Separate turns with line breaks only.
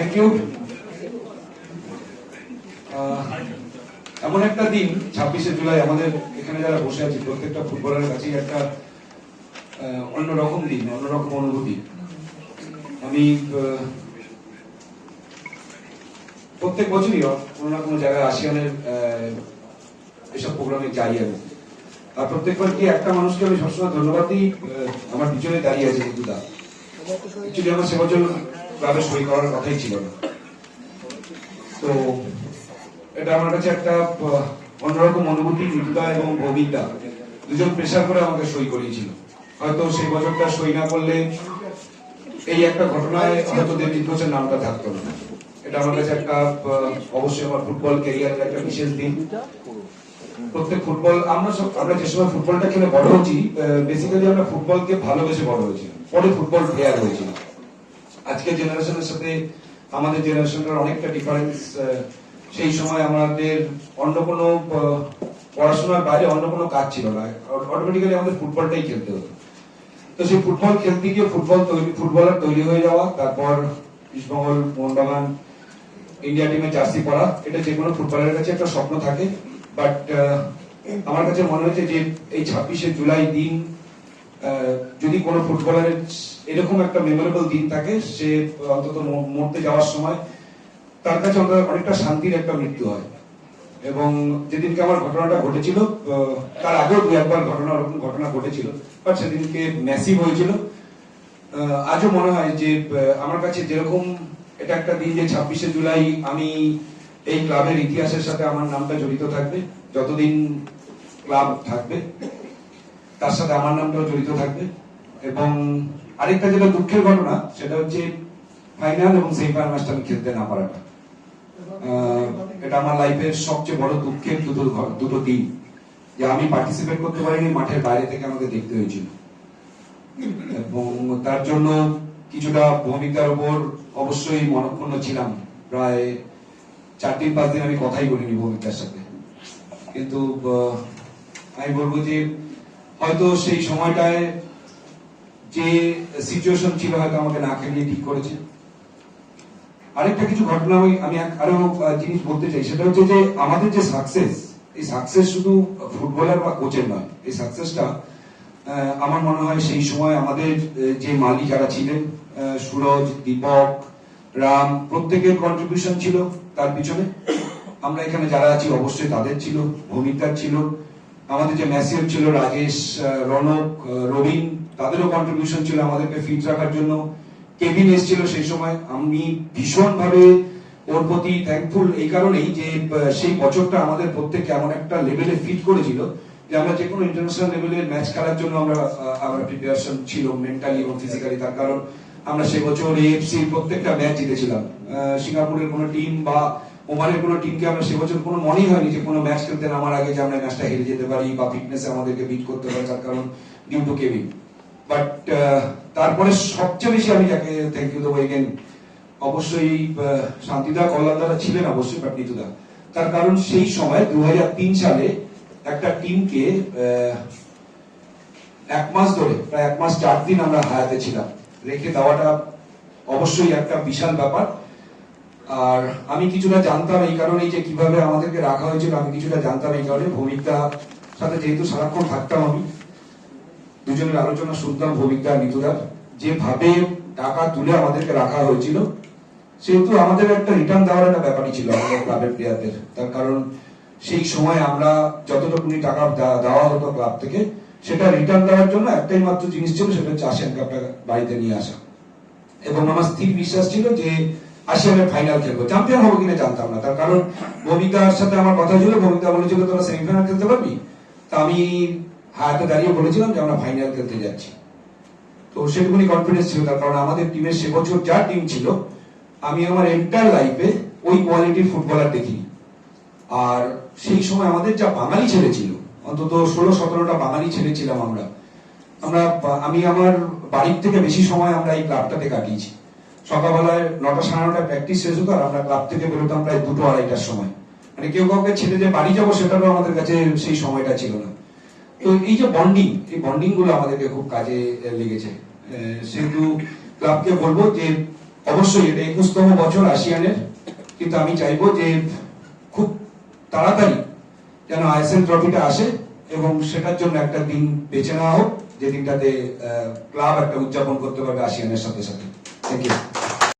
Thank you এমন একটা দিন, ছাব্বিশে জুলাই, আমাদের এখানে যারা বসে আছি, প্রত্যেকটা ফুটবলের কাছেই একটা অন্যরকম দিন, অন্যরকম অনুভূতি। আমি প্রত্যেক বছরই কোনো না কোনো জায়গায় আসিয়ানের এসব প্রোগ্রামে যাই আমি। আর প্রত্যেকবার কি একটা মানুষকে আমি সবসময় ধন্যবাদ দিই? আমার পিছনে দাঁড়িয়ে আছে অ্যাকচুয়ালি আমার সে বছর ক্লাবে সই করার কথাই ছিল না। তো এটা আমার কাছে একটা অন্যরকম অনুভূতি মৃদুদা এবং ভৌমিকদা দুজন প্রেশার করে আমাকে সই করিয়েছিল। হয়তো সেই বছরটা সই না করলে এই একটা ঘটনায় হয়তো দেবজিৎ ঘোষের নামটা থাকতো না। এটা আমার কাছে একটা অবশ্যই আমার ফুটবল ক্যারিয়ারের একটা বিশেষ দিন। প্রত্যেক ফুটবল, আমরা সব, আমরা যে সময় ফুটবলটা খেলে বড় হচ্ছি বেসিক্যালি আমরা ফুটবলকে ভালোবেসে বড় হয়েছি। পরে ফুটবল প্লেয়ার হয়েছিল আজকের জেনারেশনের সাথে আমাদের জেনারেশনের অনেকটা ডিফারেন্স সেই সময় আমাদের অন্য কোনো পড়াশোনার বাইরে অন্য কোনো কাজ ছিল না। অটোমেটিক্যালি আমাদের ফুটবলটাই খেলতে হতো। তো সেই ফুটবল খেলতে গিয়ে ফুটবল তৈরি, ফুটবলার তৈরি হয়ে যাওয়া, তারপর ইস্টবেঙ্গল, মোহনবাগান, ইন্ডিয়া টিমে জার্সি পরা, এটা যে কোনো ফুটবলের কাছে একটা স্বপ্ন থাকে। বাট আমার কাছে মনে হয়েছে যে এই ছাব্বিশে জুলাই দিন যদি কোনো ফুটবলারের এরকম একটা মেমোরেবল দিন থাকে, সে অন্তত মরতে যাওয়ার সময় তার কাছে অনেকটা শান্তির একটা মৃত্যু হয়। এবং যেদিনকে আমার ঘটনাটা ঘটেছিল তার আগেও দু একবার ঘটনা, ওরকম ঘটনা ঘটেছিল বাট সেদিনকে ম্যাসিভ হয়েছিল। আজও মনে হয় যে আমার কাছে যেরকম এটা একটা দিন যে ছাব্বিশে জুলাই আমি এই ক্লাবের ইতিহাসের সাথে আমার নামটা জড়িত থাকবে, যতদিন ক্লাব থাকবে। তার সাথে আমার নামটাও জড়িত থাকবে। এবং আরেকটা যেটা দুঃখের ঘটনা, সেটা হচ্ছে ফাইনাল এবং সেমিফাইনাল ম্যাচটা আমি খেলতে না পারাটা। এটা আমার লাইফের সবচেয়ে বড় দুঃখের দুটো দুটো দিন। যে আমি পার্টিসিপেট করতে পারিনি, মাঠের বাইরে থেকে আমাকে দেখতে হয়েছিল। এবং তার জন্য কিছুটা ভূমিকার উপর অবশ্যই মনক্ষুণ্ণ ছিলাম। প্রায় চার দিন, পাঁচ দিন আমি কথাই বলিনি ভূমিকার সাথে। কিন্তু আমি বলব যে হয়তো সেই সময়টায় যে সিচুয়েশন ছিল, হয়তো আমাকে না খেলিয়ে ঠিক করেছে। আরেকটা কিছু ঘটনা আমি আরও জিনিস বলতে চাই। সেটা হচ্ছে যে আমাদের যে সাকসেস এই সাকসেস শুধু ফুটবলার বা কোচের নয়। এই সাকসেসটা আমার মনে হয় সেই সময় আমাদের যে মালি যারা ছিলেন সুরজ, দীপক, রাম, প্রত্যেকের কন্ট্রিবিউশন ছিল তার পিছনে। আমরা এখানে যারা আছি, অবশ্যই তাদের ছিল, ভূমিকার ছিল। আমাদের যে ম্যাসিয়ার ছিল, রাজেশ রনক রবিন, তাদেরও কন্ট্রিবিউশন ছিল আমাদেরকে ফিট রাখার জন্য। কেভিন এসেছিল সেই সময়। আমি ভীষণ ভাবে ওর প্রতি থ্যাঙ্কফুল এই কারণেই যে সেই বছরটা আমাদের প্রত্যেককে এমন একটা লেভেলে ফিট করেছিল যে আমরা যে কোনো ইন্টারন্যাশনাল লেভেলের ম্যাচ খেলার জন্য আমরা আমরা প্রিপারেশন ছিল মেন্টালি এবং ফিজিক্যালি তার কারণ আমরা সে বছর এএফসি প্রত্যেকটা ম্যাচ জিতেছিলাম। সিঙ্গাপুরের কোনো টিম বা ওমানের কোনো টিমকে আমরা সে বছর কোনো মনেই হয়নি যে কোনো ম্যাচ খেলতে নামার আগে যে আমরা ম্যাচটা হেরে যেতে পারি বা ফিটনেসে আমাদেরকে বিট করতে পারি, তার কারণ ডিউ টু কেভিন বাট তারপরে সবচেয়ে বেশি আমি যাকে থ্যাংক ইউ দেবো এগেন অবশ্যই শান্তিদা কল্যাণদারা ছিলেন অবশ্যই বাট তার কারণ সেই সময় দু হাজার তিন সালে একটা টিমকে এক মাস ধরে, প্রায় এক মাস চার দিন আমরা হায়াতে ছিলাম। রেখে দেওয়াটা অবশ্যই একটা বিশাল ব্যাপার। আর আমি কিছুটা জানতাম এই কারণে যে কীভাবে আমাদেরকে রাখা হয়েছিল, আমি কিছুটা জানতাম এই কারণে। ভূমিকা সাথে যেহেতু সারাক্ষণ থাকতাম আমি, দুজনের আলোচনা শুনতাম ভূমিকা নিতুদার যেভাবে টাকা তুলে আমাদেরকে রাখা হয়েছিল, সেহেতু আমাদের একটা রিটার্ন দেওয়ার একটা ব্যাপারই ছিল আমাদের ক্লাবের প্লেয়ারদের তার কারণ সেই সময় আমরা যতটুকুনি টাকা দেওয়া হতো ক্লাব থেকে, সেটা রিটার্ন দেওয়ার জন্য একটাই মাত্র জিনিস ছিল, সেটা হচ্ছে আসিয়ান কাপটা বাড়িতে নিয়ে আসা। এবং আমার স্থির বিশ্বাস ছিল যে আসিয়ানের ফাইনাল খেলব। চ্যাম্পিয়ন হব কিনা জানতাম না। তার কারণ ভূমিকার সাথে আমার কথা ছিল, ভূমিকা বলেছিল, তোরা সেমিফাইনাল খেলতে পারবি? তা আমি হাতে দাঁড়িয়ে বলেছিলাম যে, আমরা ফাইনাল খেলতে যাচ্ছি। তো সেটুকুনি কনফিডেন্স ছিল। তার কারণ আমাদের টিমের সে বছর যা টিম ছিল, আমি আমার এন্টার লাইফে ওই কোয়ালিটির ফুটবলার দেখিনি। আর সেই সময় আমাদের যা বাঙালি ছেলে ছিল অন্তত ষোলো, সতেরোটা বাঙালি ছেলে ছিলাম আমরা আমরা আমি আমার বাড়ির থেকে বেশি সময় আমরা এই ক্লাবটাতে কাটিয়েছি। সকালবেলায় নটা সাড়ে নটায় প্র্যাকটিস শেষ হতো আর আমরা ক্লাব থেকে বেরোতাম প্রায় দুটো আড়াইটার সময়। মানে কেউ কাউকে ছেড়ে যে বাড়ি যাব সেটারও আমাদের কাছে সেই সময়টা ছিল না। তো এই যে বন্ডিং এই বন্ডিংগুলো আমাদেরকে খুব কাজে লেগেছে। সেহেতু ক্লাবকে বলব যে অবশ্যই এটা একুশতম বছর আসিয়ানের, কিন্তু আমি চাইব যে খুব তাড়াতাড়ি যেন আইএসএল ট্রফিটা আসে এবং সেটার জন্য একটা দিন বেছে নেওয়া হোক যে দিনটাতে ক্লাব একটা উদযাপন করতে পারবে আসিয়ানের সাথে সাথে। Thank you